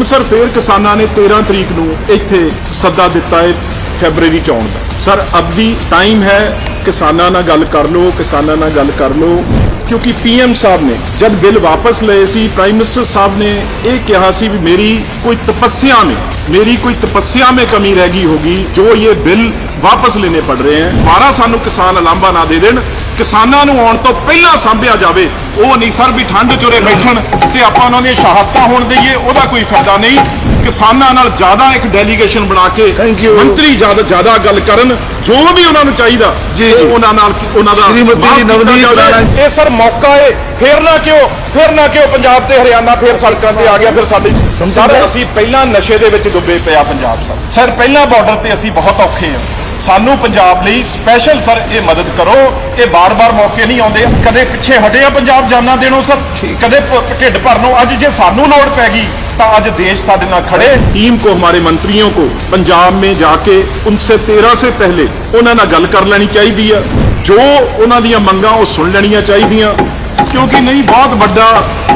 ਹੁਣ ਸਰ ਫੇਰ ਕਿਸਾਨਾਂ ਨੇ 13 ਤਰੀਕ ਨੂੰ ਇੱਥੇ ਸੱਦਾ ਦਿੱਤਾ ਹੈ ਫੈਬਰੂਅਰੀ ਚ ਆਉਣ ਦਾ। ਸਰ ਅਬ ਵੀ ਟਾਈਮ ਹੈ, ਕਿਸਾਨਾਂ ਨਾਲ ਗੱਲ ਕਰ ਲਓ, ਕਿਸਾਨਾਂ ਨਾਲ ਗੱਲ ਕਰ ਲਓ। ਕਿਉਂਕਿ ਪੀਐਮ ਸਾਹਿਬ ਨੇ ਜਦ ਬਿੱਲ ਵਾਪਸ ਲਏ ਸੀ ਪ੍ਰਾਈਮ ਮਿਨਿਸਟਰ ਸਾਹਿਬ ਨੇ ਇਹ ਕਿਹਾ ਸੀ ਵੀ ਮੇਰੀ ਕੋਈ ਤਪੱਸਿਆ ਮੇ, ਮੇਰੀ ਕੋਈ ਤਪੱਸਿਆ ਮੇ ਕਮੀ ਰਹਿ ਗਈ ਹੋਗੀ, ਜੋ ਇਹ ਬਿੱਲ ਵਾਪਸ ਲੈਣੇ ਪੜ ਰਹੇ ਹਨ ਬਾਰਾ ਸਾਨੂੰ ਕਿਸਾਨ ਅਲੰਬਾ ਨਾ ਦੇ ਦੇਣ, ਕਿਸਾਨਾਂ ਨੂੰ ਆਉਣ ਤੋਂ ਪਹਿਲਾਂ ਸੰਭਿਆ ਜਾਵੇ, ਉਹ ਨਹੀਂ ਸਰ ਵੀ ਠੰਡ ਚੁਰੇ ਬੈਠਣ ਤੇ ਆਪਾਂ ਉਹਨਾਂ ਦੀਆਂ ਸ਼ਹਾਦਤਾਂ ਹੋਣ ਦੇਈਏ, ਉਹਦਾ ਕੋਈ ਫਾਇਦਾ ਨਹੀਂ। ਕਿਸਾਨਾਂ ਨਾਲ ਜ਼ਿਆਦਾ ਇੱਕ ਡੈਲੀਗੇਸ਼ਨ ਬਣਾ ਕੇ Thank you. ਮੰਤਰੀ ਜ਼ਿਆਦਾ ਜ਼ਿਆਦਾ ਗੱਲ ਕਰਨ ਜੋ ਵੀ ਉਹਨਾਂ ਨੂੰ ਚਾਹੀਦਾ ਜੀ, ਉਹ ਜੀ। ਉਹਨਾਂ ਨਾਲ ਉਹਨਾਂ ਦਾ ਸ਼੍ਰੀਮਤੀ ਮਾਫ਼ ਕੀਤਾ ਨਵਨੀਤ ਜਾਵੇ। ਰਾਣਾ- ਇਹ ਸਰ ਮੌਕਾ ਏ। ਫੇਰ ਨਾ ਕਿਉਂ ਫੇਰ ਨਾ ਕਿਉਂ ਪੰਜਾਬ ਤੇ ਹਰਿਆਣਾ ਫੇਰ ਸੜਕਾਂ ਤੇ ਆ ਗਿਆ ਫਿਰ ਸਾਡੀ ਸਰ ਅਸੀਂ ਪਹਿਲਾਂ ਨਸ਼ੇ ਦੇ ਵਿੱਚ ਡੁੱਬੇ ਪਿਆ ਪੰਜਾਬ ਸਰ। ਸਰ ਪਹਿਲਾਂ ਬਾਰਡਰ ਤੇ ਅਸੀਂ ਬਹੁਤ ਔਖੇ ਹਾਂ ਸਾਨੂੰ ਪੰਜਾਬ ਲਈ ਸਪੈਸ਼ਲ ਸਰ ਇਹ ਮਦਦ ਕਰੋ। ਇਹ ਬਾਰ-ਬਾਰ ਮੌਕੇ ਨਹੀਂ ਆਉਂਦੇ। ਕਦੇ ਪਿੱਛੇ ਹਟੇ ਆ ਪੰਜਾਬ ਜਾਨਾਂ ਦੇਣੋਂ ਸਰ? ਕਦੇ ਢਿੱਡ ਭਰਨੋਂ। ਅੱਜ ਜੇ ਸਾਨੂੰ ਲੋੜ ਪੈ ਗਈ ਤਾਂ ਅੱਜ ਦੇਸ਼ ਸਾਡੇ ਨਾਲ ਖੜੇ टीम को हमारे मंत्रियों को पंजाब में जाके उनसे 13 से पहले ਉਹਨਾਂ ਨਾਲ ਗੱਲ ਕਰ ਲੈਣੀ ਚਾਹੀਦੀ ਆ ਜੋ ਉਹਨਾਂ ਦੀਆਂ ਮੰਗਾਂ ਉਹ ਸੁਣ ਲੈਣੀਆਂ ਚਾਹੀਦੀਆਂ ਕਿਉਂਕਿ ਨਹੀਂ ਬਹੁਤ ਵੱਡਾ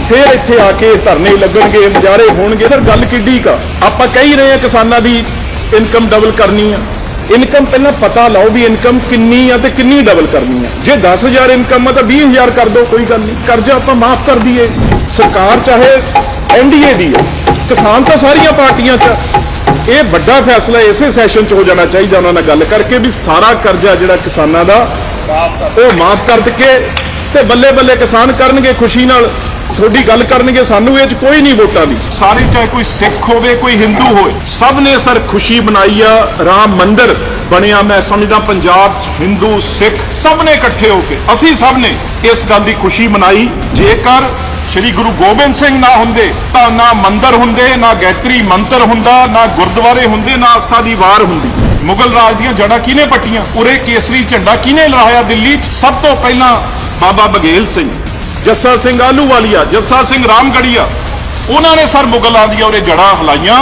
ਫੇਰ ਇੱਥੇ ਆ ਕੇ ਧਰਨੇ ਲੱਗਣਗੇ ਮੁਜ਼ਾਹਰੇ ਹੋਣਗੇ ਸਰ ਗੱਲ ਕਿੱਡੀ ਕਾ ਆਪਾਂ ਕਹਿ ਰਹੇ ਆ ਕਿਸਾਨਾਂ ਦੀ ਇਨਕਮ ਡਬਲ ਕਰਨੀ ਆ ਇਨਕਮ ਪਹਿਲਾਂ ਪਤਾ ਲਾਓ ਵੀ ਇਨਕਮ ਕਿੰਨੀ ਆ ਤੇ ਕਿੰਨੀ ਡਬਲ ਕਰਨੀ ਆ। ਜੇ 10000 ਇਨਕਮ ਆ ਤਾਂ 20000 ਕਰ ਦਿਓ ਕੋਈ ਗੱਲ ਨਹੀਂ। ਕਰਜ਼ਾ ਆਪਾਂ ਮਾਫ ਕਰ ਦਈਏ। ਸਰਕਾਰ ਚਾਹੇ ਐਨਡੀਏ ਦੀ ਆ। ਕਿਸਾਨ ਤਾਂ ਸਾਰੀਆਂ ਪਾਰਟੀਆਂ 'ਚ ਇਹ ਵੱਡਾ ਫੈਸਲਾ ਇਸੇ ਸੈਸ਼ਨ 'ਚ ਹੋ ਜਾਣਾ ਚਾਹੀਦਾ ਉਹਨਾਂ ਨਾਲ ਗੱਲ ਕਰਕੇ ਵੀ ਸਾਰਾ ਕਰਜ਼ਾ ਜਿਹੜਾ ਕਿਸਾਨਾਂ ਦਾ, ਉਹ ਮਾਫ ਕਰ ਦਿੱਕੇ ਤੇ ਬੱਲੇ ਬੱਲੇ ਕਿਸਾਨ ਕਰਨਗੇ ਖੁਸ਼ੀ ਨਾਲ। ਤੁਹਾਡੀ ਗੱਲ ਕਰਨਗੇ, ਸਾਨੂੰ ਇਹ 'ਚ ਕੋਈ ਨਹੀਂ ਵੋਟਾਂ ਦੀ। ਸਾਰੇ ਚਾਹੇ ਕੋਈ ਸਿੱਖ ਹੋਵੇ, ਕੋਈ ਹਿੰਦੂ ਹੋਵੇ ਸਭ ਨੇ ਸਰ ਖੁਸ਼ੀ ਮਨਾਈ ਆ, ਰਾਮ ਮੰਦਿਰ ਬਣਿਆ। ਮੈਂ ਸਮਝਦਾ ਪੰਜਾਬ 'ਚ ਹਿੰਦੂ, ਸਿੱਖ ਸਭ ਨੇ ਇਕੱਠੇ ਹੋ ਕੇ, ਅਸੀਂ ਸਭ ਨੇ ਇਸ ਗੱਲ ਦੀ ਖੁਸ਼ੀ ਮਨਾਈ। ਜੇਕਰ ਸ਼੍ਰੀ ਗੁਰੂ ਗੋਬਿੰਦ ਸਿੰਘ ਨਾ ਹੁੰਦੇ, ਤਾਂ ਨਾ ਮੰਦਰ ਹੁੰਦੇ, ਨਾ ਗੈਤਰੀ ਮੰਤਰ ਹੁੰਦਾ, ਨਾ ਗੁਰਦੁਆਰੇ ਹੁੰਦੇ, ਨਾ ਆਸਾ ਦੀ ਵਾਰ ਹੁੰਦੀ। ਮੁਗਲ ਰਾਜ ਦੀਆਂ ਜੜਾਂ ਕਿਹਨੇ ਪੱਟੀਆਂ? ਉਰੇ ਕੇਸਰੀ ਝੰਡਾ ਕਿਹਨੇ ਲਹਿਰਾਇਆ ਦਿੱਲੀ ਸਭ ਤੋਂ ਪਹਿਲਾਂ ਬਾਬਾ ਬਗੇਲ ਸਿੰਘ। ਜੱਸਾ ਸਿੰਘ ਆਲੂਵਾਲੀਆ ਜੱਸਾ ਸਿੰਘ ਰਾਮਗੜੀਆ, ਉਹਨਾਂ ਨੇ ਸਰ ਮੁਗਲਾਂ ਦੀਆਂ ਉਰੇ ਜੜਾਂ ਹਲਾਈਆਂ।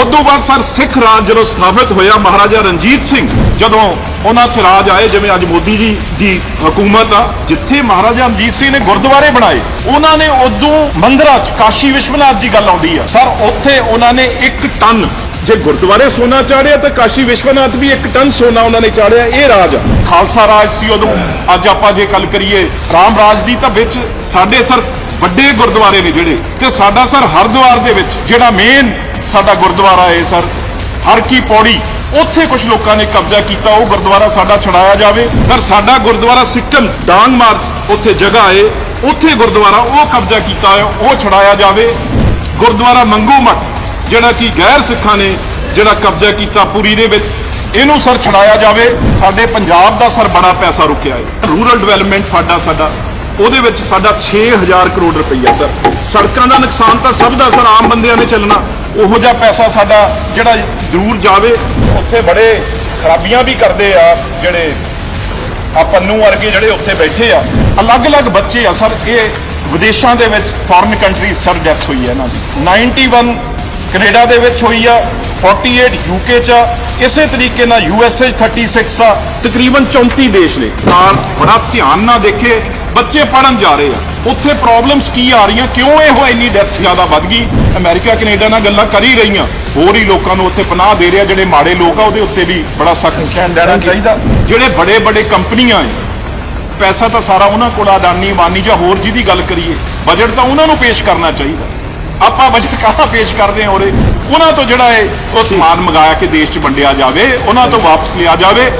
ਉਦੋਂ ਬਾਅਦ ਸਰ ਸਿੱਖ ਰਾਜ ਜਦੋਂ ਸਥਾਪਿਤ ਹੋਇਆ, ਮਹਾਰਾਜਾ ਰਣਜੀਤ ਸਿੰਘ, ਜਦੋਂ ਉਹਨਾਂ ਚ ਰਾਜ ਆਏ, ਜਿਵੇਂ ਅੱਜ ਮੋਦੀ ਜੀ ਦੀ ਹਕੂਮਤ ਆ, ਜਿੱਥੇ ਮਹਾਰਾਜਾ ਰਣਜੀਤ ਸਿੰਘ ਨੇ ਗੁਰਦੁਆਰੇ ਬਣਾਏ, ਉਹਨਾਂ ਨੇ ਉਦੋਂ ਮੰਦਰਾਂ ਚ, ਕਾਸ਼ੀ ਵਿਸ਼ਵਨਾਥ ਜੀ ਗੱਲ ਆਉਂਦੀ ਆ। ਸਰ, ਉੱਥੇ ਉਹਨਾਂ ਨੇ 1 ਟਨ ਜੇ ਗੁਰਦੁਆਰੇ ਸੋਨਾ ਚਾੜਿਆ ਤਾਂ ਕਾਸ਼ੀ ਵਿਸ਼ਵਨਾਥ ਵੀ 1 ਟਨ ਸੋਨਾ ਉਹਨਾਂ ਨੇ ਚਾੜਿਆ, ਇਹ ਰਾਜ ਆ। ਖਾਲਸਾ ਰਾਜ ਸੀ ਉਦੋਂ। ਅੱਜ ਆਪਾਂ ਜੇ ਗੱਲ ਕਰੀਏ ਰਾਮ ਰਾਜ ਦੀ, ਤਾਂ ਵਿੱਚ ਸਾਡੇ ਸਰ ਵੱਡੇ ਗੁਰਦੁਆਰੇ ਨੇ ਜਿਹੜੇ ਤੇ ਸਾਡਾ ਸਰ ਹਰਦੁਆਰ ਦੇ ਵਿੱਚ, ਜਿਹੜਾ ਮੇਨ ਸਾਡਾ ਗੁਰਦੁਆਰਾ ਹੈ ਸਰ, ਹਰ ਕੀ ਪੌੜੀ, ਉੱਥੇ ਕੁਝ ਲੋਕਾਂ ਨੇ ਕਬਜ਼ਾ ਕੀਤਾ, ਉਹ ਗੁਰਦੁਆਰਾ ਸਾਡਾ ਛਡਾਇਆ ਜਾਵੇ। ਸਰ, ਸਾਡਾ ਗੁਰਦੁਆਰਾ ਸਿੱਕਮ, ਡਾਂਗ ਮਾਰ, ਉੱਥੇ ਜਗ੍ਹਾ ਹੈ, ਉੱਥੇ ਗੁਰਦੁਆਰਾ ਉਹ ਕਬਜ਼ਾ ਕੀਤਾ ਹੈ, ਉਹ ਛਡਾਇਆ ਜਾਵੇ। ਗੁਰਦੁਆਰਾ ਮੰਗੂ ਮੱਠ ਜਿਹੜਾ ਕਿ ਗੈਰ ਸਿੱਖਾਂ ਨੇ ਜਿਹੜਾ ਕਬਜ਼ਾ ਕੀਤਾ ਪੁਰੀ ਦੇ ਵਿੱਚ, ਇਹਨੂੰ ਸਰ ਛਡਾਇਆ ਜਾਵੇ। ਸਾਡੇ ਪੰਜਾਬ ਦਾ ਸਰ ਬੜਾ ਪੈਸਾ ਰੁਕਿਆ ਹੈ। ਰੂਰਲ ਡਿਵੈਲਪਮੈਂਟ ਫੰਡ ਆ ਸਾਡਾ। ਉਹਦੇ ਵਿੱਚ ਸਾਡਾ 6000 ਕਰੋੜ ਰੁਪਈਆ ਸਰ। ਸੜਕਾਂ ਦਾ ਨੁਕਸਾਨ ਤਾਂ ਸਭ ਦਾ ਸਰ, ਆਮ ਬੰਦਿਆਂ ਨੇ ਚੱਲਣਾ। ਉਹੋ ਜਿਹਾ ਪੈਸਾ ਸਾਡਾ ਜਿਹੜਾ ਜ਼ਰੂਰ ਜਾਵੇ। ਉੱਥੇ ਬੜੇ ਖਰਾਬੀਆਂ ਵੀ ਕਰਦੇ ਆ, ਜਿਹੜੇ ਆ ਪੰਨੂ ਵਰਗੇ ਜਿਹੜੇ ਉੱਥੇ ਬੈਠੇ ਆ। ਅਲੱਗ-ਅਲੱਗ ਬੱਚੇ ਆ ਸਰ। ਇਹ ਵਿਦੇਸ਼ਾਂ ਦੇ ਵਿੱਚ ਫੋਰਨ ਕੰਟਰੀ ਸਰ ਡੈਥ ਹੋਈ ਹੈ ਇਹਨਾਂ ਦੀ। 91 ਕੈਨੇਡਾ ਦੇ ਵਿੱਚ ਹੋਈ ਆ 48 ਯੂਕੇ ਚ ਆ, ਇਸੇ ਤਰੀਕੇ ਨਾਲ ਯੂਐਸਏ 36 ਆ ਤਕਰੀਬਨ 34 ਦੇਸ਼ ਨੇ। ਨਾਲ ਬੜਾ ਧਿਆਨ ਨਾਲ ਦੇਖੇ ਬੱਚੇ ਪੜਨ ਜਾ ਰਹੇ ਆ। ਉੱਥੇ ਪ੍ਰੋਬਲਮਸ ਕੀ ਆ ਰਹੀਆਂ ਕਿਉਂ ਇਹ ਹੋ ਇੰਨੀ ਡੈਥਸ ਜ਼ਿਆਦਾ ਵੱਧ ਗਈ? ਅਮਰੀਕਾ ਕੈਨੇਡਾ ਨਾਲ ਗੱਲਾਂ ਕਰ ਹੀ ਰਹੀਆਂ। ਹੋਰ ਹੀ ਲੋਕਾਂ ਨੂੰ ਉੱਥੇ ਪਨਾਹ ਦੇ ਰਿਹਾ ਜਿਹੜੇ ਮਾੜੇ ਲੋਕ ਆ ਉਹਦੇ ਉੱਤੇ ਵੀ ਬੜਾ ਸਖਤ ਸਟੈਂਡ ਲੈਣਾ ਚਾਹੀਦਾ। ਜਿਹੜੇ ਬੜੇ ਬੜੇ ਕੰਪਨੀਆਂ ਐ ਪੈਸਾ ਤਾਂ ਸਾਰਾ ਉਹਨਾਂ ਕੋਲ ਅਡਾਨੀ ਮਾਨੀ ਜਾਂ ਹੋਰ ਜਿਹਦੀ ਗੱਲ ਕਰੀਏ ਬਜਟ ਤਾਂ ਉਹਨਾਂ ਨੂੰ ਪੇਸ਼ ਕਰਨਾ ਚਾਹੀਦਾ। ਆਪਾਂ ਬਜਟ ਕਾਹਦਾ ਪੇਸ਼ ਕਰਦੇ ਹਾਂ ਉਰੇ? ਉਹਨਾਂ ਤੋਂ ਜਿਹੜਾ ਹੈ ਉਹ ਸਮਾਨ ਮੰਗਾਇਆ ਕਿ ਦੇਸ਼ 'ਚ ਵੰਡਿਆ ਜਾਵੇ, ਉਹਨਾਂ ਤੋਂ ਵਾਪਸ ਲਿਆ ਜਾਵੇ।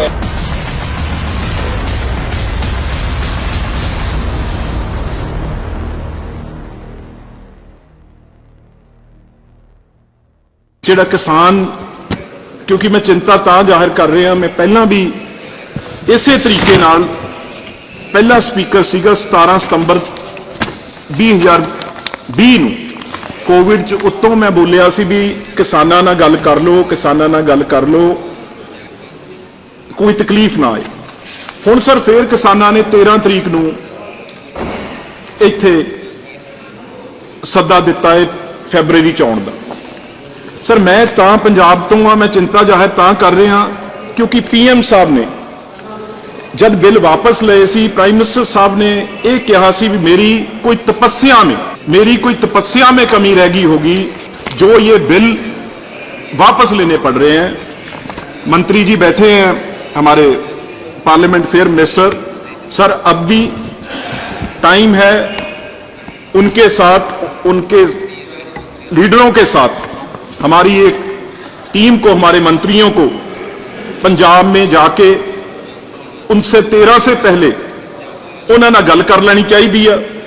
ਜਿਹੜਾ ਕਿਸਾਨ, ਕਿਉਂਕਿ ਮੈਂ ਚਿੰਤਾ ਤਾਂ ਜ਼ਾਹਿਰ ਕਰ ਰਿਹਾ, ਮੈਂ ਪਹਿਲਾਂ ਵੀ ਇਸੇ ਤਰੀਕੇ ਨਾਲ ਪਹਿਲਾ ਸਪੀਕਰ ਸੀਗਾ 17 ਸਤੰਬਰ 2020 ਨੂੰ। ਕੋਵਿਡ ਚ ਉੱਤੋਂ ਮੈਂ ਬੋਲਿਆ ਸੀ ਵੀ ਕਿਸਾਨਾਂ ਨਾਲ ਗੱਲ ਕਰ ਲਓ, ਕਿਸਾਨਾਂ ਨਾਲ ਗੱਲ ਕਰ ਲਓ। ਕੋਈ ਤਕਲੀਫ ਨਾ ਆਏ। ਹੁਣ ਸਰ ਫੇਰ ਕਿਸਾਨਾਂ ਨੇ 13 ਤਰੀਕ ਨੂੰ ਇੱਥੇ ਸੱਦਾ ਦਿੱਤਾ ਹੈ ਫੈਬਰੂਅਰੀ ਚ ਆਉਣ ਦਾ। ਸਰ ਮੈਂ ਤਾਂ ਪੰਜਾਬ ਤੋਂ ਆ ਮੈਂ ਚਿੰਤਾ ਜ਼ਾਹਿਰ ਤਾਂ ਕਰ ਰਿਹਾ ਕਿਉਂਕਿ ਪੀਐਮ ਸਾਹਿਬ ਨੇ ਜਦ ਬਿੱਲ ਵਾਪਸ ਲਏ ਸੀ, ਪ੍ਰਾਈਮ ਮਿਨਿਸਟਰ ਸਾਹਿਬ ਨੇ ਇਹ ਕਿਹਾ ਸੀ ਵੀ ਮੇਰੀ ਕੋਈ ਤਪੱਸਿਆ में मेरी कोई तपस्या में कमी रह गई होगी, जो ये बिल वापस लेने पड़ रहे हैं। मंत्री जी बैठे हैं, हमारे पार्लियामेंट फेयर मिनिस्टर सर, अब भी टाइम है उनके साथ, उनके लीडरों के साथ, हमारी एक टीम को, हमारे मंत्रियों को, पंजाब में जाके उनसे तेरह से पहले उन्होंने गल कर लेनी चाहिए। है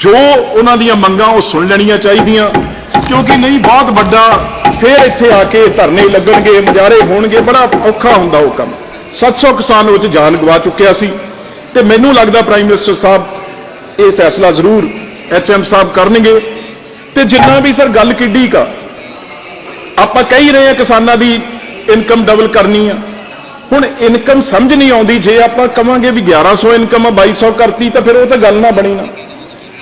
ਜੋ ਉਹਨਾਂ ਦੀਆਂ ਮੰਗਾਂ ਉਹ ਸੁਣ ਲੈਣੀਆਂ ਚਾਹੀਦੀਆਂ। ਕਿਉਂਕਿ ਨਹੀਂ, ਬਹੁਤ ਵੱਡਾ ਫੇਰ ਇੱਥੇ ਆ ਕੇ ਧਰਨੇ ਲੱਗਣਗੇ, ਮੁਜ਼ਾਹਰੇ ਹੋਣਗੇ, ਬੜਾ ਔਖਾ ਹੁੰਦਾ ਉਹ ਕੰਮ। 700 ਕਿਸਾਨ ਉਹ 'ਚ ਜਾਨ ਗਵਾ ਚੁੱਕਿਆ ਸੀ। ਤੇ ਮੈਨੂੰ ਲੱਗਦਾ ਪ੍ਰਾਈਮ ਮਿਨਿਸਟਰ ਸਾਹਿਬ ਇਹ ਫੈਸਲਾ ਜ਼ਰੂਰ ਐਚਐਮ ਸਾਹਿਬ ਕਰਨਗੇ। ਤੇ ਜਿੰਨਾ ਵੀ ਸਰ ਗੱਲ ਕਿੱਡੀ ਕਾ, ਆਪਾਂ ਕਹਿ ਰਹੇ ਹਾਂ ਕਿਸਾਨਾਂ ਦੀ ਇਨਕਮ ਡਬਲ ਕਰਨੀ ਆ। ਹੁਣ ਇਨਕਮ ਸਮਝ ਨਹੀਂ ਆਉਂਦੀ, ਜੇ ਆਪਾਂ ਕਵਾਂਗੇ ਵੀ 1100 ਇਨਕਮ ਆ 2200 ਕਰਤੀ, ਤਾਂ ਫਿਰ ਉਹ ਤਾਂ ਗੱਲ ਨਾ ਬਣੀ ਨਾ।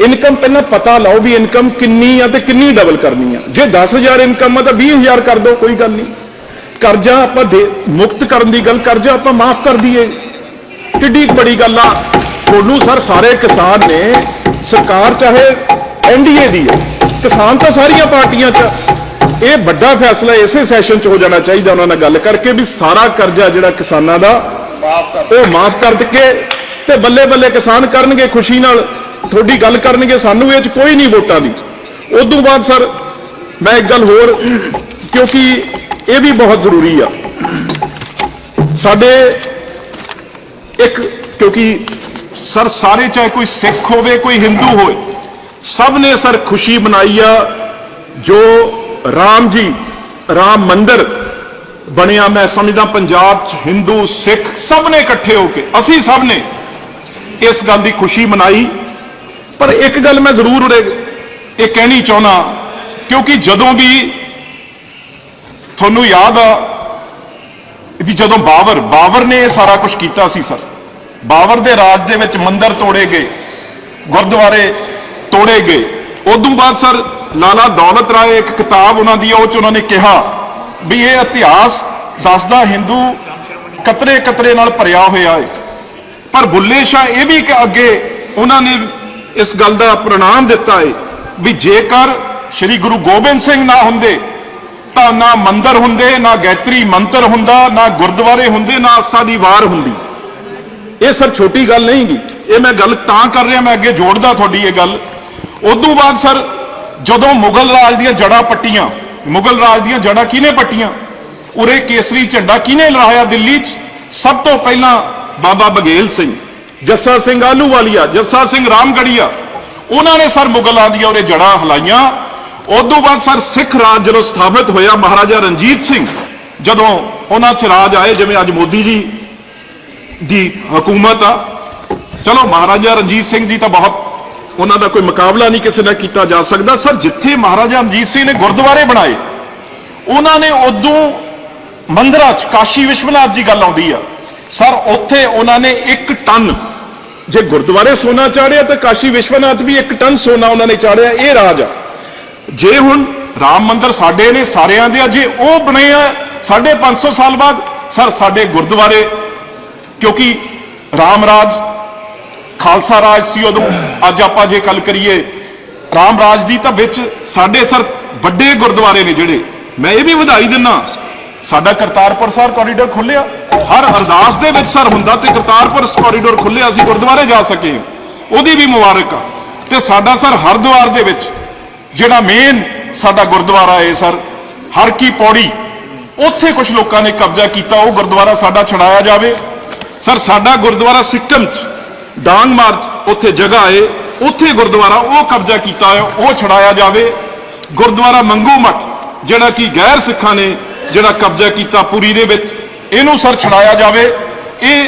ਇਨਕਮ ਪਹਿਲਾਂ ਪਤਾ ਲਾਓ ਵੀ ਇਨਕਮ ਕਿੰਨੀ ਆ ਤੇ ਕਿੰਨੀ ਡਬਲ ਕਰਨੀ ਆ। ਜੇ 10000 ਇਨਕਮ ਆ ਤਾਂ 20000 ਕਰ ਦਿਓ, ਕੋਈ ਗੱਲ ਨਹੀਂ। ਕਰਜ਼ਾ ਆਪਾਂ ਦੇ ਮੁਕਤ ਕਰਨ ਦੀ ਗੱਲ, ਕਰਜ਼ਾ ਆਪਾਂ ਮਾਫ ਕਰ ਦਈਏ। ਕਿੱਡੀ ਬੜੀ ਗੱਲ ਆ। ਤੁਹਾਨੂੰ ਸਰ ਸਾਰੇ ਕਿਸਾਨ ਨੇ, ਸਰਕਾਰ ਚਾਹੇ ਐਨਡੀਏ ਦੀ ਹੈ, ਕਿਸਾਨ ਤਾਂ ਸਾਰੀਆਂ ਪਾਰਟੀਆਂ 'ਚ ਇਹ ਵੱਡਾ ਫੈਸਲਾ ਇਸੇ ਸੈਸ਼ਨ 'ਚ ਹੋ ਜਾਣਾ ਚਾਹੀਦਾ ਉਹਨਾਂ ਨਾਲ ਗੱਲ ਕਰਕੇ ਵੀ ਸਾਰਾ ਕਰਜ਼ਾ ਜਿਹੜਾ ਕਿਸਾਨਾਂ ਦਾ, ਉਹ ਮਾਫ ਕਰ ਦਿੱਕੇ ਤੇ ਬੱਲੇ ਬੱਲੇ ਕਿਸਾਨ ਕਰਨਗੇ ਖੁਸ਼ੀ ਨਾਲ। ਤੁਹਾਡੀ ਗੱਲ ਕਰਨਗੇ, ਸਾਨੂੰ ਇਹ 'ਚ ਕੋਈ ਨਹੀਂ ਵੋਟਾਂ ਦੀ। ਉਦੋਂ ਬਾਅਦ ਸਰ, ਮੈਂ ਇੱਕ ਗੱਲ ਹੋਰ, ਕਿਉਂਕਿ ਇਹ ਵੀ ਬਹੁਤ ਜ਼ਰੂਰੀ ਆ। ਸਾਡੇ ਇੱਕ, ਕਿਉਂਕਿ ਸਰ, ਸਾਰੇ ਚਾਹੇ ਕੋਈ ਸਿੱਖ ਹੋਵੇ, ਕੋਈ ਹਿੰਦੂ ਹੋਵੇ ਸਭ ਨੇ ਸਰ ਖੁਸ਼ੀ ਮਨਾਈ ਆ, ਜੋ ਰਾਮ ਜੀ, ਰਾਮ ਮੰਦਰ ਬਣਿਆ। ਮੈਂ ਸਮਝਦਾ ਪੰਜਾਬ ਚ ਹਿੰਦੂ, ਸਿੱਖ ਸਭ ਨੇ ਇਕੱਠੇ ਹੋ ਕੇ, ਅਸੀਂ ਸਭ ਨੇ ਇਸ ਗੱਲ ਦੀ ਖੁਸ਼ੀ ਮਨਾਈ। ਪਰ ਇੱਕ ਗੱਲ ਮੈਂ ਜ਼ਰੂਰ ਉਰੇ ਇਹ ਕਹਿਣੀ ਚਾਹੁੰਦਾ ਕਿਉਂਕਿ ਜਦੋਂ ਵੀ ਤੁਹਾਨੂੰ ਯਾਦ ਆ ਵੀ ਜਦੋਂ ਬਾਬਰ ਬਾਬਰ ਨੇ ਇਹ ਸਾਰਾ ਕੁਝ ਕੀਤਾ ਸੀ ਸਰ। ਬਾਬਰ ਦੇ ਰਾਜ ਦੇ ਵਿੱਚ ਮੰਦਰ ਤੋੜੇ ਗਏ ਗੁਰਦੁਆਰੇ ਤੋੜੇ ਗਏ। ਉਦੋਂ ਬਾਅਦ ਸਰ ਲਾਲਾ ਦੌਲਤ ਰਾਏ ਇੱਕ ਕਿਤਾਬ ਉਹਨਾਂ ਦੀ ਆ, ਉਹ ਚ ਉਹਨਾਂ ਨੇ ਕਿਹਾ ਵੀ ਇਹ ਇਤਿਹਾਸ ਦੱਸਦਾ ਹਿੰਦੂ ਕਤਰੇ ਕਤਰੇ ਨਾਲ ਭਰਿਆ ਹੋਇਆ ਹੈ ਪਰ ਬੁੱਲੇ ਸ਼ਾਹ ਇਹ ਵੀ ਕਿ ਅੱਗੇ ਉਹਨਾਂ ਨੇ ਇਸ ਗੱਲ ਦਾ ਪ੍ਰਣਾਮ ਦਿੱਤਾ ਹੈ ਵੀ ਜੇਕਰ ਸ੍ਰੀ ਗੁਰੂ ਗੋਬਿੰਦ ਸਿੰਘ ਨਾ ਹੁੰਦੇ, ਤਾਂ ਨਾ ਮੰਦਰ ਹੁੰਦੇ, ਨਾ ਗੈਤਰੀ ਮੰਤਰ ਹੁੰਦਾ, ਨਾ ਗੁਰਦੁਆਰੇ ਹੁੰਦੇ, ਨਾ ਆਸਾ ਦੀ ਵਾਰ ਹੁੰਦੀ। ਇਹ ਸਰ ਛੋਟੀ ਗੱਲ ਨਹੀਂ ਗੀ। ਇਹ ਮੈਂ ਗੱਲ ਤਾਂ ਕਰ ਰਿਹਾ, ਮੈਂ ਅੱਗੇ ਜੋੜਦਾ ਤੁਹਾਡੀ ਇਹ ਗੱਲ। ਉਦੋਂ ਬਾਅਦ ਸਰ, ਜਦੋਂ ਮੁਗਲ ਰਾਜ ਦੀਆਂ ਜੜਾਂ ਪੱਟੀਆਂ, ਮੁਗਲ ਰਾਜ ਦੀਆਂ ਜੜਾਂ ਕਿਹਨੇ ਪੱਟੀਆਂ? ਉਰੇ ਕੇਸਰੀ ਝੰਡਾ ਕਿਹਨੇ ਲਹਿਰਾਇਆ ਦਿੱਲੀ 'ਚ? ਸਭ ਤੋਂ ਪਹਿਲਾਂ ਬਾਬਾ ਬਗੇਲ ਸਿੰਘ। ਜੱਸਾ ਸਿੰਘ ਆਲੂਵਾਲੀਆ ਜੱਸਾ ਸਿੰਘ ਰਾਮਗੜੀਆ, ਉਹਨਾਂ ਨੇ ਸਰ ਮੁਗਲਾਂ ਦੀਆਂ ਉਰੇ ਜੜਾਂ ਹਲਾਈਆਂ। ਉਦੋਂ ਬਾਅਦ ਸਰ ਸਿੱਖ ਰਾਜ ਜਦੋਂ ਸਥਾਪਿਤ ਹੋਇਆ, ਮਹਾਰਾਜਾ ਰਣਜੀਤ ਸਿੰਘ, ਜਦੋਂ ਉਹਨਾਂ 'ਚ ਰਾਜ ਆਏ, ਜਿਵੇਂ ਅੱਜ ਮੋਦੀ ਜੀ ਦੀ ਹਕੂਮਤ ਆ। ਚਲੋ, ਮਹਾਰਾਜਾ ਰਣਜੀਤ ਸਿੰਘ ਜੀ ਤਾਂ ਬਹੁਤ ਉਹਨਾਂ ਦਾ ਕੋਈ ਮੁਕਾਬਲਾ ਨਹੀਂ ਕਿਸੇ ਨਾਲ ਕੀਤਾ ਜਾ ਸਕਦਾ। ਸਰ, ਜਿੱਥੇ ਮਹਾਰਾਜਾ ਰਣਜੀਤ ਸਿੰਘ ਨੇ ਗੁਰਦੁਆਰੇ ਬਣਾਏ, ਉਹਨਾਂ ਨੇ ਉਦੋਂ ਮੰਦਰਾਂ 'ਚ, ਕਾਸ਼ੀ ਵਿਸ਼ਵਨਾਥ ਜੀ ਗੱਲ ਆਉਂਦੀ ਆ। ਸਰ, ਉੱਥੇ ਉਹਨਾਂ ਨੇ 1 ਟਨ ਜੇ ਗੁਰਦੁਆਰੇ ਸੋਨਾ ਚਾੜਿਆ ਤਾਂ ਕਾਸ਼ੀ ਵਿਸ਼ਵਨਾਥ ਵੀ 1 ਟਨ ਸੋਨਾ ਉਹਨਾਂ ਨੇ ਚਾੜਿਆ, ਇਹ ਰਾਜ ਆ। ਜੇ ਹੁਣ ਰਾਮ ਮੰਦਰ ਸਾਡੇ ਨੇ, ਸਾਰਿਆਂ ਦੇ ਆ, ਜੇ ਉਹ ਬਣੇ ਆ 550 ਸਾਲ ਬਾਅਦ, ਸਰ ਸਾਡੇ ਗੁਰਦੁਆਰੇ, ਕਿਉਂਕਿ ਰਾਮ ਰਾਜ, ਖਾਲਸਾ ਰਾਜ ਸੀ ਉਦੋਂ, ਅੱਜ ਆਪਾਂ ਜੇ ਗੱਲ ਕਰੀਏ, ਰਾਮ ਰਾਜ ਦੀ ਤਾਂ ਵਿੱਚ ਸਾਡੇ ਸਰ ਵੱਡੇ ਗੁਰਦੁਆਰੇ ਨੇ ਜਿਹੜੇ। ਮੈਂ ਇਹ ਵੀ ਵਧਾਈ ਦਿੰਨਾ, ਸਾਡਾ ਕਰਤਾਰਪੁਰ ਸਾਹਿਬ ਕੋਰੀਡੋਰ ਖੁੱਲਿਆ ਹਰ ਅਰਦਾਸ ਦੇ ਵਿੱਚ ਸਰ ਹੁੰਦਾ ਤੇ ਕਰਤਾਰਪੁਰ ਕੋਰੀਡੋਰ ਖੁੱਲਿਆ ਅਸੀਂ ਗੁਰਦੁਆਰੇ ਜਾ ਸਕੇ। ਉਹਦੀ ਵੀ ਮੁਬਾਰਕ ਆ। ਤੇ ਸਾਡਾ ਸਰ ਹਰਦੁਆਰ ਦੇ ਵਿੱਚ, ਜਿਹੜਾ ਮੇਨ ਸਾਡਾ ਗੁਰਦੁਆਰਾ ਹੈ ਸਰ, ਹਰ ਕੀ ਪੌੜੀ, ਉੱਥੇ ਕੁਝ ਲੋਕਾਂ ਨੇ ਕਬਜ਼ਾ ਕੀਤਾ, ਉਹ ਗੁਰਦੁਆਰਾ ਸਾਡਾ ਛੁਡਾਇਆ ਜਾਵੇ। ਸਰ, ਸਾਡਾ ਗੁਰਦੁਆਰਾ ਸਿੱਕਮ ਚ, ਡਾਂਗ ਮਾਰਚ, ਉੱਥੇ ਜਗ੍ਹਾ ਏ, ਉੱਥੇ ਗੁਰਦੁਆਰਾ, ਉਹ ਕਬਜ਼ਾ ਕੀਤਾ ਹੈ ਉਹ ਛੁਡਾਇਆ ਜਾਵੇ। ਗੁਰਦੁਆਰਾ ਮੰਗੂ ਮੱਠ, ਜਿਹੜਾ ਕਿ ਗੈਰ ਸਿੱਖਾਂ ਨੇ ਜਿਹੜਾ ਕਬਜ਼ਾ ਕੀਤਾ ਪੁਰੀ ਦੇ ਵਿੱਚ ਇਹਨੂੰ ਸਰ ਛੁਡਾਇਆ ਜਾਵੇ, ਇਹ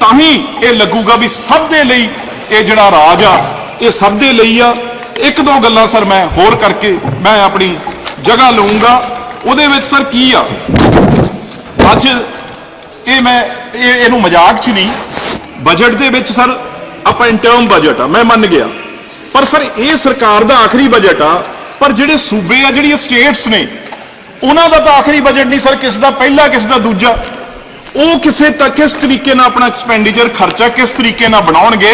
ਤਾਂ ਹੀ ਇਹ ਲੱਗੂਗਾ ਵੀ ਸਭ ਦੇ ਲਈ ਇਹ ਜਿਹੜਾ ਰਾਜ ਆ, ਇਹ ਸਭ ਦੇ ਲਈ ਆ। ਇੱਕ ਦੋ ਗੱਲਾਂ ਸਰ ਮੈਂ ਹੋਰ ਕਰਕੇ ਮੈਂ ਆਪਣੀ ਜਗ੍ਹਾ ਲਵਾਂਗਾ ਉਹਦੇ ਵਿੱਚ ਸਰ ਕੀ ਆ? ਅੱਜ ਇਹ ਮੈਂ, ਇਹ ਇਹਨੂੰ ਮਜ਼ਾਕ 'ਚ ਨਹੀਂ ਬਜਟ ਦੇ ਵਿੱਚ ਸਰ ਆਪਾਂ ਇੰਟਰਮ ਬਜਟ ਆ, ਮੈਂ ਮੰਨ ਗਿਆ। ਪਰ ਸਰ ਇਹ ਸਰਕਾਰ ਦਾ ਆਖਰੀ ਬਜਟ ਆ, ਪਰ ਜਿਹੜੇ ਸੂਬੇ ਆ, ਜਿਹੜੀਆਂ ਸਟੇਟਸ ਨੇ, ਉਹਨਾਂ ਦਾ ਤਾਂ ਆਖਰੀ ਬਜਟ ਨਹੀਂ ਸਰ, ਕਿਸ ਦਾ ਪਹਿਲਾ, ਕਿਸ ਦਾ ਦੂਜਾ। ਉਹ ਕਿਸੇ ਤੱਕ ਕਿਸ ਤਰੀਕੇ ਨਾਲ ਆਪਣਾ ਐਕਸਪੈਂਡੀਚਰ ਖਰਚਾ ਕਿਸ ਤਰੀਕੇ ਨਾਲ ਬਣਾਉਣਗੇ,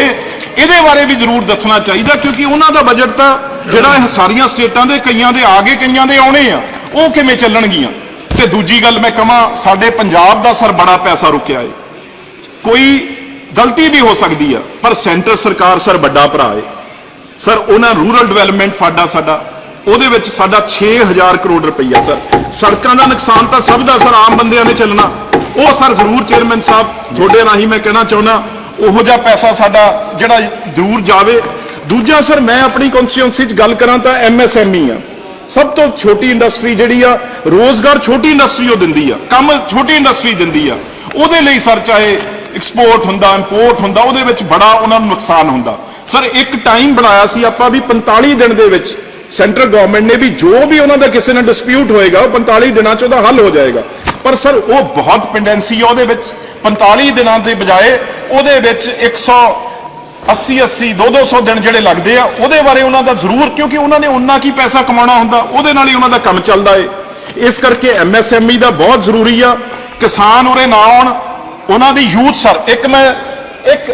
ਇਹਦੇ ਬਾਰੇ ਵੀ ਜ਼ਰੂਰ ਦੱਸਣਾ ਚਾਹੀਦਾ, ਕਿਉਂਕਿ ਉਹਨਾਂ ਦਾ ਬਜਟ ਤਾਂ ਜਿਹੜਾ ਇਹ ਸਾਰੀਆਂ ਸਟੇਟਾਂ ਦੇ ਕਈਆਂ ਦੇ ਆ ਗਏ ਕਈਆਂ ਦੇ ਆਉਣੇ ਆ, ਉਹ ਕਿਵੇਂ ਚੱਲਣਗੀਆਂ? ਤੇ ਦੂਜੀ ਗੱਲ ਮੈਂ ਕਹਾਂ, ਸਾਡੇ ਪੰਜਾਬ ਦਾ ਸਰ ਬੜਾ ਪੈਸਾ ਰੁਕਿਆ ਏ। ਕੋਈ ਗਲਤੀ ਵੀ ਹੋ ਸਕਦੀ ਆ, ਪਰ ਸੈਂਟਰ ਸਰਕਾਰ ਸਰ ਵੱਡਾ ਭਰਾ ਏ। ਸਰ, ਉਹਨਾਂ ਰੂਰਲ ਡਿਵੈਲਪਮੈਂਟ ਫੰਡ ਆ ਸਾਡਾ, ਉਹਦੇ ਵਿੱਚ ਸਾਡਾ 6000 ਕਰੋੜ ਰੁਪਈਆ ਸਰ। ਸੜਕਾਂ ਦਾ ਨੁਕਸਾਨ ਤਾਂ ਸਭ ਦਾ ਸਰ, ਆਮ ਬੰਦਿਆਂ ਨੇ ਚੱਲਣਾ। ਉਹ ਸਰ ਜ਼ਰੂਰ ਚੇਅਰਮੈਨ ਸਾਹਿਬ, ਤੁਹਾਡੇ ਰਾਹੀਂ ਮੈਂ ਕਹਿਣਾ ਚਾਹੁੰਦਾ, ਉਹੋ ਜਿਹਾ ਪੈਸਾ ਸਾਡਾ ਜਿਹੜਾ ਜ਼ਰੂਰ ਜਾਵੇ। ਦੂਜਾ ਸਰ, ਮੈਂ ਆਪਣੀ ਕਨਸਟੀਟਿਊਂਸੀ 'ਚ ਗੱਲ ਕਰਾਂ ਤਾਂ ਐਮਐਸਐਮਈ ਆ। ਸਭ ਤੋਂ ਛੋਟੀ ਇੰਡਸਟਰੀ ਜਿਹੜੀ ਆ, ਰੋਜ਼ਗਾਰ ਛੋਟੀ ਇੰਡਸਟਰੀ ਉਹ ਦਿੰਦੀ ਆ, ਕੰਮ ਛੋਟੀ ਇੰਡਸਟਰੀ ਦਿੰਦੀ ਆ। ਉਹਦੇ ਲਈ ਸਰ, ਚਾਹੇ ਐਕਸਪੋਰਟ ਹੁੰਦਾ ਇੰਪੋਰਟ ਹੁੰਦਾ, ਉਹਦੇ ਵਿੱਚ ਬੜਾ ਉਹਨਾਂ ਨੂੰ ਨੁਕਸਾਨ ਹੁੰਦਾ। ਸਰ, ਇੱਕ ਟਾਈਮ ਬਣਾਇਆ ਸੀ ਆਪਾਂ ਵੀ 45 ਦਿਨ ਦੇ ਵਿੱਚ ਸੈਂਟਰਲ ਗਵਰਨਮੈਂਟ ਨੇ ਵੀ ਜੋ ਵੀ ਉਹਨਾਂ ਦਾ ਕਿਸੇ ਨਾਲ ਡਿਸਪਿਊਟ ਹੋਏਗਾ, ਉਹ 45 ਦਿਨਾਂ ਚ ਉਹਦਾ ਹੱਲ ਹੋ ਜਾਏਗਾ। ਪਰ ਸਰ, ਉਹ ਬਹੁਤ ਪੈਂਡੈਂਸੀ ਆ ਉਹਦੇ ਵਿੱਚ 45 ਦਿਨਾਂ ਦੇ ਬਜਾਏ ਉਹਦੇ ਵਿੱਚ 100 80 80 2 200 ਦਿਨ ਜਿਹੜੇ ਲੱਗਦੇ ਆ, ਉਹਦੇ ਬਾਰੇ ਉਹਨਾਂ ਦਾ ਜ਼ਰੂਰ, ਕਿਉਂਕਿ ਉਹਨਾਂ ਨੇ ਉਹਨਾਂ ਕੀ ਪੈਸਾ ਕਮਾਉਣਾ ਹੁੰਦਾ, ਉਹਦੇ ਨਾਲ ਹੀ ਉਹਨਾਂ ਦਾ ਕੰਮ ਚੱਲਦਾ ਏ। ਇਸ ਕਰਕੇ ਐਮਐਸਐਮਈ ਦਾ ਬਹੁਤ ਜ਼ਰੂਰੀ ਆ। ਕਿਸਾਨ ਉਰੇ ਨਾ ਆਉਣ, ਉਹਨਾਂ ਦੀ ਯੂਥ ਸਰ, ਇੱਕ ਮੈਂ, ਇੱਕ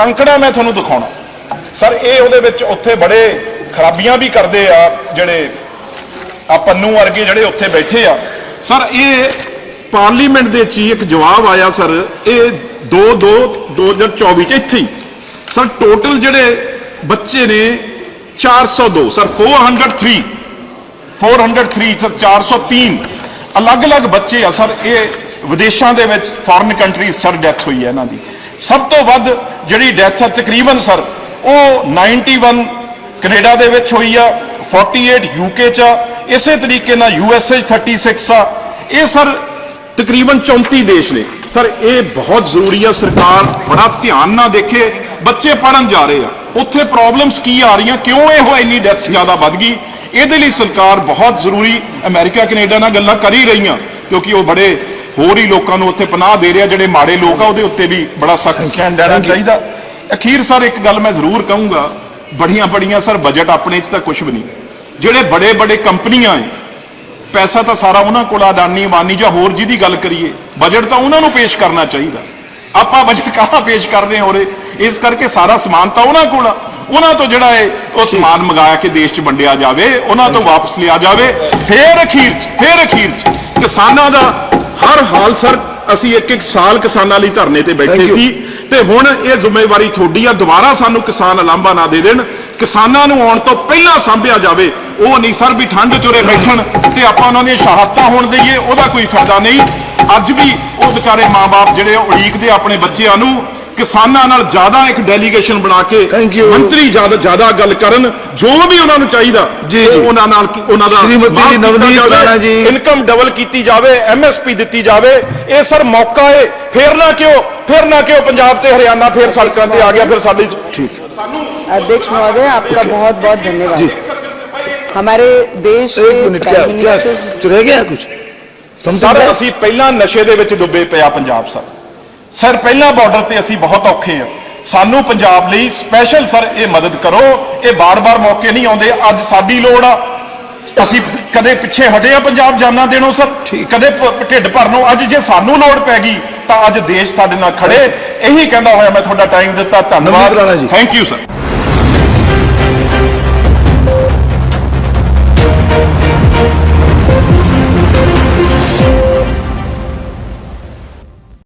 ਅੰਕੜਾ ਮੈਂ ਤੁਹਾਨੂੰ ਦਿਖਾਉਣਾ। ਸਰ, ਇਹ ਉਹਦੇ ਵਿੱਚ ਉੱਥੇ ਬੜੇ ਖਰਾਬੀਆਂ ਵੀ ਕਰਦੇ ਆ, ਜਿਹੜੇ ਆ ਪੰਨੂ ਵਰਗੇ ਜਿਹੜੇ ਉੱਥੇ ਬੈਠੇ ਆ। ਸਰ ਇਹ ਪਾਰਲੀਮੈਂਟ ਦੇ ਚ ਹੀ ਇੱਕ ਜਵਾਬ ਆਇਆ ਸਰ। ਇਹ 2 2 2024 ਚ ਇੱਥੇ ਹੀ। ਸਰ ਟੋਟਲ ਜਿਹੜੇ ਬੱਚੇ ਨੇ 402 ਸਰ 403 403 ਸਰ 403 ਅਲੱਗ-ਅਲੱਗ ਬੱਚੇ ਆ ਸਰ। ਇਹ ਵਿਦੇਸ਼ਾਂ ਦੇ ਵਿੱਚ ਫੋਰਨ ਕੰਟਰੀ ਸਰ ਡੈਥ ਹੋਈ ਹੈ ਇਹਨਾਂ ਦੀ। ਸਭ ਤੋਂ ਵੱਧ ਜਿਹੜੀ ਡੈਥ ਹੈ ਤਕਰੀਬਨ ਸਰ ਉਹ 91 ਕੈਨੇਡਾ ਦੇ ਵਿੱਚ ਹੋਈ ਆ 48 ਯੂਕੇ ਚ ਆ, ਇਸੇ ਤਰੀਕੇ ਨਾਲ ਯੂਐਸਏ 36 ਆ। ਇਹ ਸਰ ਤਕਰੀਬਨ 34 ਦੇਸ਼ ਨੇ। ਸਰ ਇਹ ਬਹੁਤ ਜ਼ਰੂਰੀ ਆ। ਸਰਕਾਰ ਬੜਾ ਧਿਆਨ ਨਾਲ ਦੇਖੇ। ਬੱਚੇ ਪੜਨ ਜਾ ਰਹੇ ਆ। ਉੱਥੇ ਪ੍ਰੋਬਲਮਸ ਕੀ ਆ ਰਹੀਆਂ? ਕਿਉਂ ਇਹ ਹੋ ਇੰਨੀ ਡੈਥਸ ਜ਼ਿਆਦਾ ਵੱਧ ਗਈ? ਇਹਦੇ ਲਈ ਸਰਕਾਰ ਬਹੁਤ ਜ਼ਰੂਰੀ ਅਮਰੀਕਾ ਕੈਨੇਡਾ ਨਾਲ ਗੱਲਾਂ ਕਰ ਹੀ ਰਹੀਆਂ। ਕਿਉਂਕਿ ਉਹ ਬੜੇ ਹੋਰ ਹੀ ਲੋਕਾਂ ਨੂੰ ਉੱਥੇ ਪਨਾਹ ਦੇ ਰਿਹਾ ਜਿਹੜੇ ਮਾੜੇ ਲੋਕ ਆ ਉਹਦੇ ਉੱਤੇ ਵੀ ਬੜਾ ਸਖਤ ਸਟੈਂਡ ਲੈਣਾ ਚਾਹੀਦਾ। ਅਖੀਰ ਸਰ ਇੱਕ ਗੱਲ ਮੈਂ ਜ਼ਰੂਰ ਕਹੂੰਗਾ। ਬੜੀਆਂ ਬੜੀਆਂ ਸਰ ਬਜਟ ਆਪਣੇ 'ਚ ਤਾਂ ਕੁਝ ਵੀ ਨਹੀਂ। ਜਿਹੜੇ ਬੜੇ ਬੜੇ ਕੰਪਨੀਆਂ ਐ ਪੈਸਾ ਤਾਂ ਸਾਰਾ ਉਹਨਾਂ ਕੋਲ ਅਡਾਨੀ ਅਬਾਨੀ ਜਾਂ ਹੋਰ ਜਿਹਦੀ ਗੱਲ ਕਰੀਏ ਬਜਟ ਤਾਂ ਉਹਨਾਂ ਨੂੰ ਪੇਸ਼ ਕਰਨਾ ਚਾਹੀਦਾ। ਆਪਾਂ ਬਜਟ ਕਹਾਂ ਪੇਸ਼ ਕਰ ਰਹੇ ਹਾਂ ਉਰੇ? ਇਸ ਕਰਕੇ ਸਾਰਾ ਸਮਾਨ ਤਾਂ ਉਹਨਾਂ ਕੋਲ ਆ। ਉਹਨਾਂ ਤੋਂ ਜਿਹੜਾ ਹੈ ਉਹ ਸਮਾਨ ਮੰਗਾਇਆ ਕੇ ਦੇਸ਼ 'ਚ ਵੰਡਿਆ ਜਾਵੇ ਉਹਨਾਂ ਤੋਂ ਵਾਪਸ ਲਿਆ ਜਾਵੇ ਫੇਰ ਅਖੀਰ 'ਚ ਫੇਰ ਅਖੀਰ 'ਚ। ਕਿਸਾਨਾਂ ਦਾ ਹਰ ਹਾਲ ਸਰ ਅਸੀਂ ਇੱਕ ਇੱਕ ਸਾਲ ਕਿਸਾਨਾਂ ਲਈ ਧਰਨੇ ਤੇ ਬੈਠੇ. ਸੀ। ਤੇ ਹੁਣ ਇਹ ਜ਼ਿੰਮੇਵਾਰੀ ਤੁਹਾਡੀ ਆ ਦੁਬਾਰਾ ਸਾਨੂੰ ਕਿਸਾਨ ਅਲਾਂਭਾ ਨਾ ਦੇ ਦੇਣ। ਕਿਸਾਨਾਂ ਨੂੰ ਆਉਣ ਤੋਂ ਪਹਿਲਾਂ ਸਾਂਭਿਆ ਜਾਵੇ। ਉਹ ਨਹੀਂ ਸਰ ਵੀ ਠੰਡ ਚੁਰੇ ਬੈਠਣ ਤੇ ਆਪਾਂ ਉਹਨਾਂ ਦੀਆਂ ਸ਼ਹਾਦਤਾਂ ਹੋਣ ਦਈਏ ਉਹਦਾ ਕੋਈ ਫਾਇਦਾ ਨਹੀਂ ਅੱਜ ਵੀ ਉਹ ਵਿਚਾਰੇ ਮਾਪੇ ਜਿਹੜੇ ਉਡੀਕਦੇ ਆਪਣੇ ਬੱਚਿਆਂ ਨੂੰ ਕਿਸਾਨਾਂ ਨਾਲ ਜ਼ਿਆਦਾ ਇੱਕ ਡੈਲੀਗੇਸ਼ਨ ਬਣਾ ਕੇ Thank you. ਮੰਤਰੀ ਜ਼ਿਆਦਾ ਜ਼ਿਆਦਾ ਗੱਲ ਕਰਨ ਜੋ ਵੀ ਉਹਨਾਂ ਨੂੰ ਚਾਹੀਦਾ ਜੀ, ਉਹ ਜੀ। ਉਹਨਾਂ ਨਾਲ ਕੀ- ਉਹਨਾਂ ਦਾ ਸ਼੍ਰੀਮਤੀ ਮਾਫ਼ ਕੀਤਾ ਨਵਨੀਤ ਜਾਵੇ, ਰਾਣਾ ਜੀ। ਇਨਕਮ ਡਬਲ ਕੀਤੀ ਜਾਵੇ ਐਮਐਸਪੀ ਦਿੱਤੀ ਜਾਵੇ ਇਹ ਸਰ ਮੌਕਾ ਏ ਫੇਰ ਨਾ ਕਿਉਂ ਫੇਰ ਨਾ ਕਿਉਂ ਪੰਜਾਬ ਤੇ ਹਰਿਆਣਾ ਫੇਰ ਸੜਕਾਂ ਤੇ ਆ ਗਿਆ ਫਿਰ ਸਾਡੀ ठीक अध्यक्ष महोदय आपका बहुत बहुत धन्यवाद हमारे देश एक के मिनट क्या प्राइम क्या मिनिस्टर तो रह गया कुछ समझ ਸਰ गए? ਅਸੀਂ ਪਹਿਲਾਂ ਨਸ਼ੇ ਦੇ ਵਿੱਚ ਡੁੱਬੇ ਪਿਆ ਪੰਜਾਬ ਸਰ ਸਰ ਪਹਿਲਾਂ ਬਾਰਡਰ ਤੇ ਅਸੀਂ ਬਹੁਤ ਔਖੇ ਆ ਸਾਨੂੰ ਪੰਜਾਬ ਲਈ ਸਪੈਸ਼ਲ ਸਰ ਇਹ ਮਦਦ ਕਰੋ ਇਹ ਬਾਰ-ਬਾਰ ਮੌਕੇ ਨਹੀਂ ਆਉਂਦੇ ਅੱਜ ਸਾਡੀ ਲੋੜ ਆ ਅਸੀਂ ਕਦੇ ਪਿੱਛੇ ਹਟੇ ਆ ਪੰਜਾਬ ਜਾਨਾਂ ਦੇਣੋਂ ਸਰ ਕਦੇ ਭ- ਢਿੱਡ ਭਰਨੋਂ ਅੱਜ ਜੇ ਸਾਨੂੰ ਲੋੜ ਪੈ ਗਈ ਤਾਂ ਅੱਜ ਦੇਸ਼ ਸਾਡੇ ਨਾਲ ਖੜੇ ਇਹੀ ਕਹਿੰਦਾ ਹੋਇਆ ਮੈਂ ਤੁਹਾਡਾ ਟਾਈਮ ਦਿੱਤਾ ਨਵਨੀਤ ਰਾਣਾ ਧੰਨਵਾਦ ਜੀ। Thank you sir